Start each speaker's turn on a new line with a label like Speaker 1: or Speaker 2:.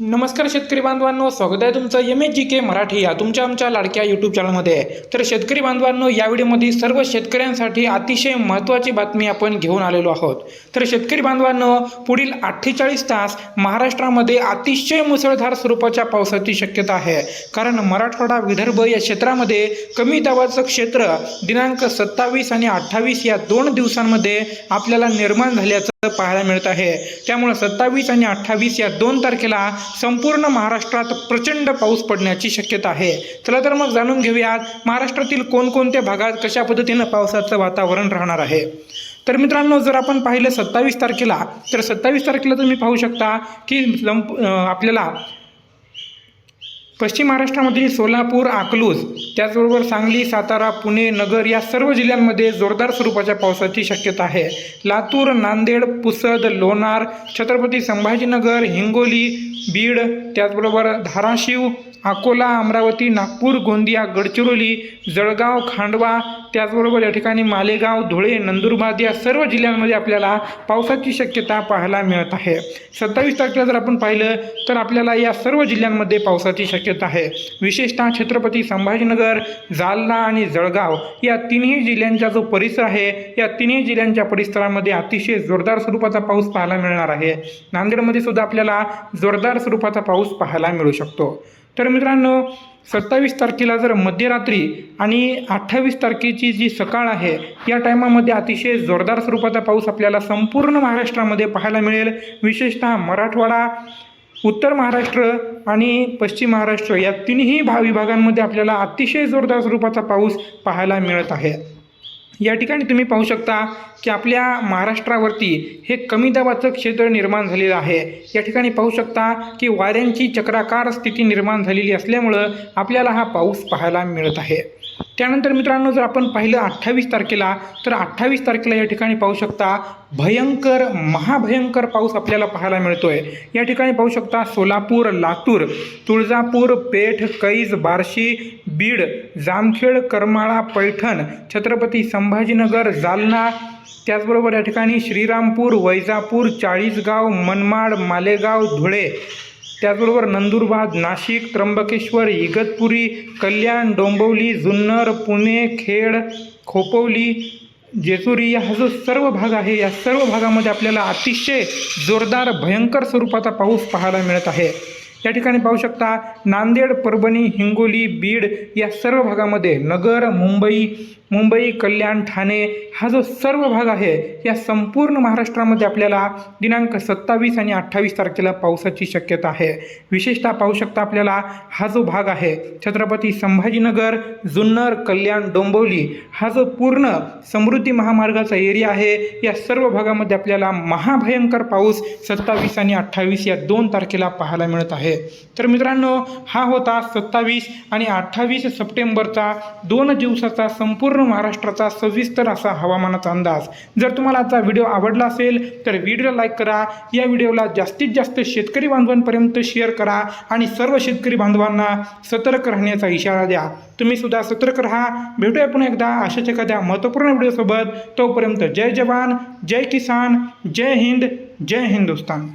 Speaker 1: नमस्कार शेतकरी बांधवांनो स्वागत आहे तुमचं M H G K Marathi या तुमच्या आमच्या लाडक्या यूट्यूब चॅनलमध्ये तर शेतकरी बांधवांनो या व्हिडिओमध्ये सर्व शेतकऱ्यांसाठी अतिशय महत्त्वाची बातमी आपण घेऊन आलेलो आहोत. तर शेतकरी बांधवांनो पुढील अठ्ठेचाळीस तास महाराष्ट्रामध्ये अतिशय मुसळधार स्वरूपाच्या पावसाची शक्यता आहे. कारण मराठवाडा विदर्भ या क्षेत्रामध्ये कमी दाबाचं क्षेत्र दिनांक सत्तावीस आणि अठ्ठावीस या दोन दिवसांमध्ये आपल्याला निर्माण झाल्याचं पाहायला मिळत आहे. त्यामुळे सत्तावीस आणि अठ्ठावीस या दोन तारखेला संपूर्ण महाराष्ट्रात प्रचंड पाऊस पडण्याची शक्यता आहे. चला तर मग जाणून घेऊयात महाराष्ट्रातील कोणकोणत्या भागात कशा पद्धतीनं पावसाचं वातावरण राहणार आहे. तर मित्रांनो जर आपण पाहिलं सत्तावीस तारखेला तर सत्तावीस तारखेला तुम्ही पाहू शकता की आपल्याला पश्चिम महाराष्ट्रामधील सोलापूर अकलूज त्याचबरोबर सांगली सातारा पुणे नगर या सर्व जिल्ह्यांमध्ये जोरदार स्वरूपाच्या पावसाची शक्यता आहे. लातूर नांदेड पुसद लोणार छत्रपती संभाजीनगर हिंगोली बीड त्याचबरोबर धाराशिव अकोला अमरावती नागपूर गोंदिया गडचिरोली जळगाव खांडवा त्याचबरोबर या ठिकाणी मालेगाव धुळे नंदुरबार या सर्व जिल्ह्यांमध्ये आपल्याला पावसाची शक्यता पाहायला मिळत आहे. सत्तावीस तारखेला जर आपण पाहिलं तर आपल्याला या सर्व जिल्ह्यांमध्ये पावसाची शक्यता आहे. विशेषतः छत्रपती संभाजीनगर जालना आणि जळगाव या तिन्ही जिल्ह्यांचा जो परिसर आहे या तिन्ही जिल्ह्यांच्या परिसरामध्ये अतिशय जोरदार स्वरूपाचा पाऊस पाहायला मिळणार आहे. नांदेडमध्ये सुद्धा आपल्याला जोरदार स्वरूपाचा पाऊस पाहायला मिळू शकतो. तर मित्रांनो सत्तावीस तारखेला जर मध्यरात्री आणि अठ्ठावीस तारखेची जी सकाळ आहे या टायमामध्ये अतिशय जोरदार स्वरूपाचा पाऊस आपल्याला संपूर्ण महाराष्ट्रामध्ये पाहायला मिळेल. विशेषतः मराठवाडा उत्तर महाराष्ट्र आणि पश्चिम महाराष्ट्र या तिन्ही भा विभागांमध्ये आपल्याला अतिशय जोरदार स्वरूपाचा पाऊस पाहायला मिळत आहे. या ठिकाणी तुम्ही पाहू शकता की आपल्या महाराष्ट्रावरती हे कमी दाबाचं क्षेत्र निर्माण झालेलं आहे. या ठिकाणी पाहू शकता की वाऱ्यांची चक्राकार स्थिती निर्माण झालेली असल्यामुळं आपल्याला हा पाऊस पाहायला मिळत आहे. त्यानंतर मित्रांनो जर आपण पाहिलं अठ्ठावीस तारखेला तर अठ्ठावीस तारखेला या ठिकाणी पाहू शकता भयंकर महाभयंकर पाऊस आपल्याला पाहायला मिळतो आहे या ठिकाणी पाहू शकता सोलापूर लातूर तुळजापूर पेठ कैज बार्शी बीड जामखेड करमाळा पैठण छत्रपती संभाजीनगर जालना त्याचबरोबर या ठिकाणी श्रीरामपूर वैजापूर चाळीसगाव मनमाड मालेगाव धुळे त्याचबरोबर नंदुरबार नाशिक त्र्यंबकेश्वर इगतपुरी कल्याण डोंबवली जुन्नर पुणे खेड खोपवली जेजुरी हा जो सर्व भाग आहे. या सर्व भागामध्ये आपल्याला अतिशय जोरदार भयंकर स्वरूपाचा पाऊस पाहायला मिळत आहे. या ठिकाणी पाहू शकता नांदेड परभणी हिंगोली बीड या सर्व भागामध्ये नगर मुंबई मुंबई कल्याण ठाणे हा जो सर्व भाग आहे या संपूर्ण महाराष्ट्रामध्ये आपल्याला दिनांक सत्तावीस आणि अठ्ठावीस तारखेला पावसाची शक्यता आहे. विशेषतः पाहू शकता आपल्याला हा जो भाग आहे छत्रपती संभाजीनगर जुन्नर कल्याण डोंबिवली हा जो पूर्ण समृद्धी महामार्गाचा एरिया आहे या सर्व भागामध्ये आपल्याला महाभयंकर पाऊस सत्तावीस आणि अठ्ठावीस या दोन तारखेला पाहायला मिळत आहे. तर मित्रांनो हा होता सत्तावीस आणि अठ्ठावीस सप्टेंबरचा दोन दिवसाचा संपूर्ण महाराष्ट्राचा सविस्तर असा हवामानाचा अंदाज. जर तुम्हाला आजचा व्हिडिओ आवडला असेल तर व्हिडिओ लाईक करा. या व्हिडिओला जास्तीत जास्त शेतकरी बांधवांपर्यंत शेअर करा आणि सर्व शेतकरी बांधवांना सतर्क राहण्याचा इशारा द्या. तुम्ही सुद्धा सतर्क राहा. भेटूया पुन्हा एकदा अशाच एखाद्या महत्त्वपूर्ण व्हिडिओसोबत. तोपर्यंत जय जवान जय किसान जय हिंद जय हिंदुस्तान